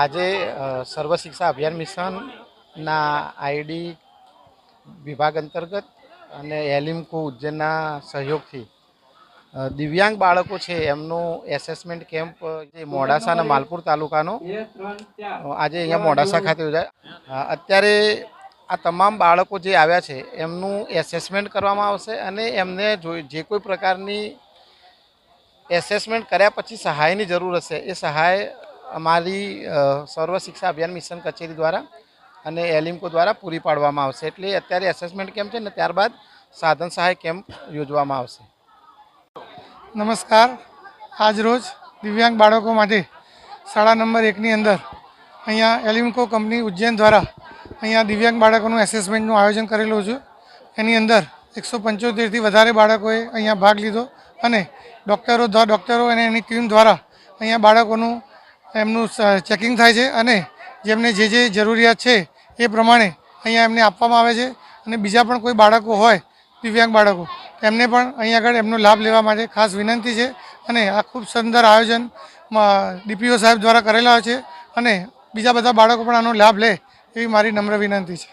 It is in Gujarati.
આજે સર્વ શિક્ષા અભિયાન મિશનના આઈડી વિભાગ અંતર્ગત અને એલિમકો ઉજ્જૈનના સહયોગથી દિવ્યાંગ બાળકો છે, એમનું એસેસમેન્ટ કેમ્પ જે મોડાસા અને માલપુર તાલુકાનો આજે અહીંયા મોડાસા ખાતે યોજાય. અત્યારે આ તમામ બાળકો જે આવ્યા છે, એમનું એસેસમેન્ટ કરવામાં આવશે અને એમને જે કોઈ પ્રકારની એસેસમેન્ટ કર્યા પછી સહાયની જરૂર હશે. એ સહાય અમારી સર્વ શિક્ષા અભિયાન મિશન કચેરી દ્વારા અને એલિમ્કો દ્વારા પૂરી પાડવામાં આવશે. એટલે અત્યારે એસેસમેન્ટ કેમ્પ છે ને ત્યારબાદ સાધન સહાય કેમ્પ યોજવામાં આવશે. નમસ્કાર. આજ રોજ દિવ્યાંગ બાળકો માટે શાળા નંબર એકની અંદર અહીંયા એલિમ્કો કંપની ઉજ્જૈન દ્વારા અહીંયા દિવ્યાંગ બાળકોનું એસેસમેન્ટનું આયોજન કરેલું છે. એની અંદર એકસો પંચોતેરથી વધારે બાળકોએ અહીંયા ભાગ લીધો. અને ડૉક્ટરો ડૉક્ટરો અને એની ટીમ દ્વારા અહીંયા બાળકોનું એમનું ચેકિંગ થાય છે અને જેમને જે જે જરૂરિયાત છે એ પ્રમાણે અહીંયા એમને આપવામાં આવે છે. અને બીજા પણ કોઈ બાળકો હોય, દિવ્યાંગ બાળકો એમને પણ અહીં આગળ એમનો લાભ લેવા માટે ખાસ વિનંતી છે. અને આ ખૂબ સુંદર આયોજન ડીપીઓ સાહેબ દ્વારા કરેલા છે. અને બીજા બધા બાળકો પણ આનો લાભ લે એવી મારી નમ્ર વિનંતી છે.